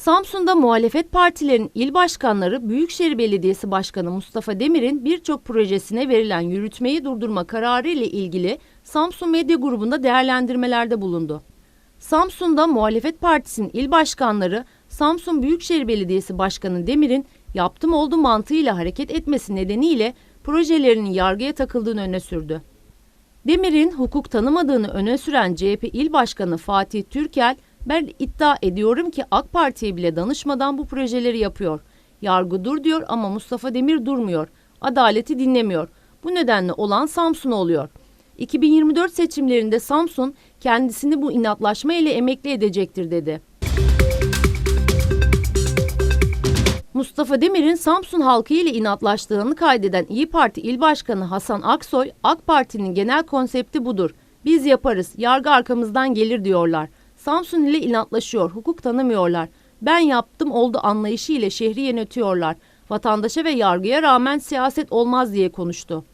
Samsun'da muhalefet partilerinin il başkanları Büyükşehir Belediyesi Başkanı Mustafa Demir'in birçok projesine verilen yürütmeyi durdurma kararı ile ilgili Samsun Medya Grubu'nda değerlendirmelerde bulundu. Samsun'da muhalefet partisinin il başkanları Samsun Büyükşehir Belediyesi Başkanı Demir'in yaptım oldu mantığıyla hareket etmesi nedeniyle projelerinin yargıya takıldığını öne sürdü. Demir'in hukuk tanımadığını öne süren CHP İl Başkanı Fatih Türkel, ben iddia ediyorum ki AK Parti'ye bile danışmadan bu projeleri yapıyor. Yargı dur diyor ama Mustafa Demir durmuyor. Adaleti dinlemiyor. Bu nedenle olan Samsun oluyor. 2024 seçimlerinde Samsun kendisini bu inatlaşma ile emekli edecektir dedi. Mustafa Demir'in Samsun halkı ile inatlaştığını kaydeden İyi Parti İl Başkanı Hasan Aksoy, AK Parti'nin genel konsepti budur. Biz yaparız, yargı arkamızdan gelir diyorlar. Samsun ile inatlaşıyor, hukuk tanımıyorlar. Ben yaptım oldu anlayışı ile şehri yönetiyorlar. Vatandaşa ve yargıya rağmen siyaset olmaz diye konuştu.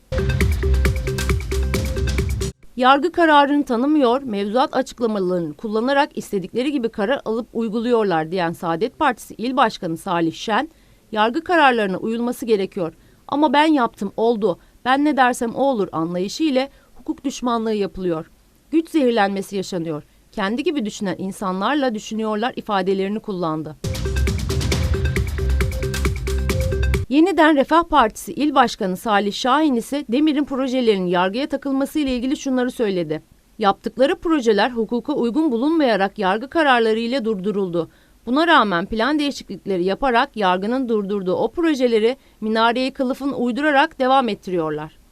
Yargı kararını tanımıyor, mevzuat açıklamalarını kullanarak istedikleri gibi karar alıp uyguluyorlar diyen Saadet Partisi İl Başkanı Salih Şen, yargı kararlarına uyulması gerekiyor. Ama ben yaptım oldu, ben ne dersem o olur anlayışı ile hukuk düşmanlığı yapılıyor. Güç zehirlenmesi yaşanıyor. Kendi gibi düşünen insanlarla düşünüyorlar ifadelerini kullandı. Yeniden Refah Partisi İl Başkanı Salih Şahin ise Demir'in projelerinin yargıya takılması ile ilgili şunları söyledi. Yaptıkları projeler hukuka uygun bulunmayarak yargı kararları ile durduruldu. Buna rağmen plan değişiklikleri yaparak yargının durdurduğu o projeleri minareye kılıfın uydurarak devam ettiriyorlar.